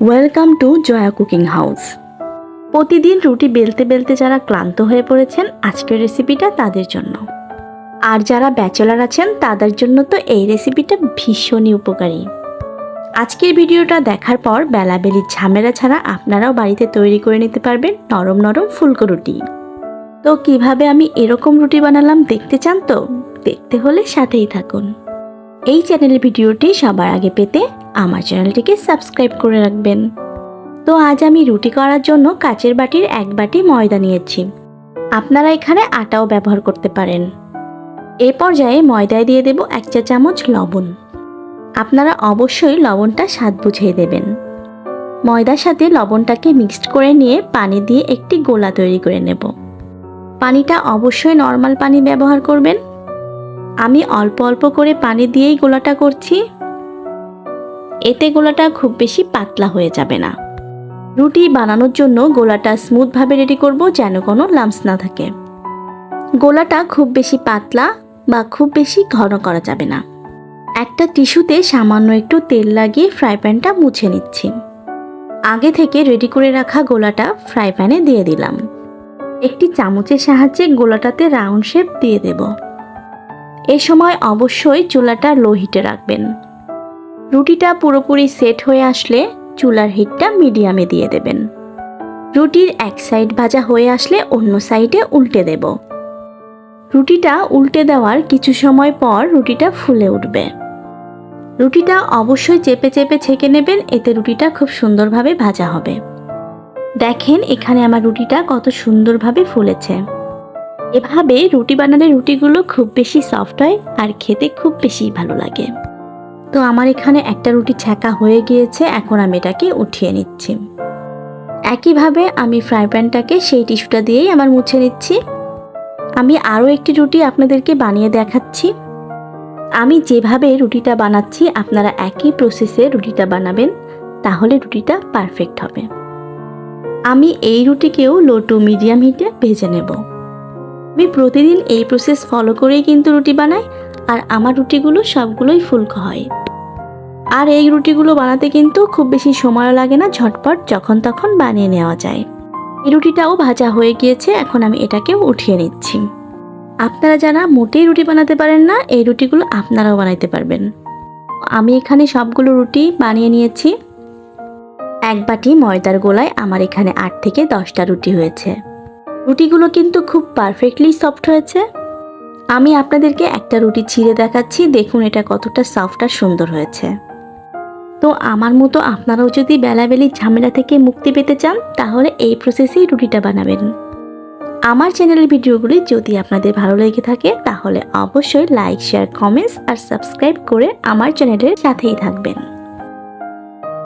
Welcome to Joya cooking house প্রতিদিন রুটি বেলতে বেলতে যারা ক্লান্ত হয়ে পড়েছেন, আজকের রেসিপিটা তাদের জন্য। আর যারা ব্যাচেলার আছেন, তাদের জন্য তো এই রেসিপিটা ভীষণই উপকারী। আজকের ভিডিওটা দেখার পর বেলাবেলির ঝামেলা ছাড়া আপনারাও বাড়িতে তৈরি করে নিতে পারবেন নরম নরম ফুলকো রুটি। তো কীভাবে আমি এরকম রুটি বানালাম দেখতে চান তো? দেখতে হলে সাথেই থাকুন। এই চ্যানেলের ভিডিওটি সবার আগে পেতে আমার চ্যানেলটিকে সাবস্ক্রাইব করে রাখবেন। তো আজ আমি রুটি করার জন্য কাচের বাটির এক বাটি ময়দা নিয়েছি। আপনারা এখানে আটাও ব্যবহার করতে পারেন। এ পর্যায়ে ময়দায় দিয়ে দেব এক চা চামচ লবণ। আপনারা অবশ্যই লবণটা স্বাদ বুঝিয়ে দেবেন। ময়দার সাথে লবণটাকে মিক্সড করে নিয়ে পানি দিয়ে একটি গোলা তৈরি করে নেব। পানিটা অবশ্যই নর্মাল পানি ব্যবহার করবেন। আমি অল্প অল্প করে পানি দিয়েই গোলাটা করছি। এতে গোলাটা খুব বেশি পাতলা হয়ে যাবে না। রুটি বানানোর জন্য গোলাটা স্মুথভাবে রেডি করব যেন কোনো লামস না থাকে। গোলাটা খুব বেশি পাতলা বা খুব বেশি ঘন করা যাবে না। একটা টিস্যুতে সামান্য একটু তেল লাগিয়ে ফ্রাই প্যানটা মুছে নিচ্ছি। আগে থেকে রেডি করে রাখা গোলাটা ফ্রাই প্যানে দিয়ে দিলাম। একটি চামচের সাহায্যে গোলাটাতে রাউন্ড শেপ দিয়ে দেব। এ সময় অবশ্যই চুলাটা লো হিটে রাখবেন। রুটিটা পুরোপুরি সেট হয়ে আসলে চুলার হিটটা মিডিয়ামে দিয়ে দেবেন। রুটির এক সাইড ভাজা হয়ে আসলে অন্য সাইডে উল্টে দেব। রুটিটা উল্টে দেওয়ার কিছু সময় পর রুটিটা ফুলে উঠবে। রুটিটা অবশ্যই চেপে চেপে ছেঁকে নেবেন, এতে রুটিটা খুব সুন্দরভাবে ভাজা হবে। দেখেন এখানে আমার রুটিটা কত সুন্দরভাবে ফুলেছে। এভাবে রুটি বানালে রুটিগুলো খুব বেশি সফট হয় আর খেতে খুব বেশি ভালো লাগে। তো আমার এখানে একটা রুটি ছ্যাঁকা হয়ে গিয়েছে, এখন আমি এটাকে উঠিয়ে নিচ্ছি। একইভাবে আমি ফ্রাই প্যানটাকে সেই টিস্যুটা দিয়েই আমার মুছে নিচ্ছি। আমি আরও একটি রুটি আপনাদেরকে বানিয়ে দেখাচ্ছি। আমি যেভাবে রুটিটা বানাচ্ছি, আপনারা একই প্রসেসে রুটিটা বানাবেন, তাহলে রুটিটা পারফেক্ট হবে। আমি এই রুটিকেও লো টু মিডিয়াম হিটে ভেজে নেব। আমি প্রতিদিন এই প্রসেস ফলো করেই কিন্তু রুটি বানাই। আর আমার রুটিগুলো সবগুলোই ফুলকো হয়। আর এই রুটিগুলো বানাতে কিন্তু খুব বেশি সময়ও লাগে না ঝটপট যখন তখন বানিয়ে নেওয়া যায়। এই রুটিটাও ভাজা হয়ে গিয়েছে, এখন আমি এটাকেও উঠিয়ে নিচ্ছি। আপনারা যারা মোটেই রুটি বানাতে পারেন না, এই রুটিগুলো আপনারাও বানাইতে পারবেন। আমি এখানে সবগুলো রুটি বানিয়ে নিয়েছি। এক বাটি ময়দার গোলায় আমার এখানে আট থেকে দশটা রুটি হয়েছে। রুটিগুলো কিন্তু খুব পারফেক্টলি সফট হয়েছে। আমি আপনাদেরকে একটা রুটি ছিঁড়ে দেখাচ্ছি। দেখুন এটা কতটা সফট আর সুন্দর হয়েছে। তো আমার মতো আপনারাও যদি বেলাবেলি ঝামেলা থেকে মুক্তি পেতে চান, তাহলে এই প্রসেসেই রুটিটা বানাবেন। আমার চ্যানেলের ভিডিওগুলি যদি আপনাদের ভালো লেগে থাকে, তাহলে অবশ্যই লাইক শেয়ার কমেন্টস আর সাবস্ক্রাইব করে আমার চ্যানেলের সাথেই থাকবেন।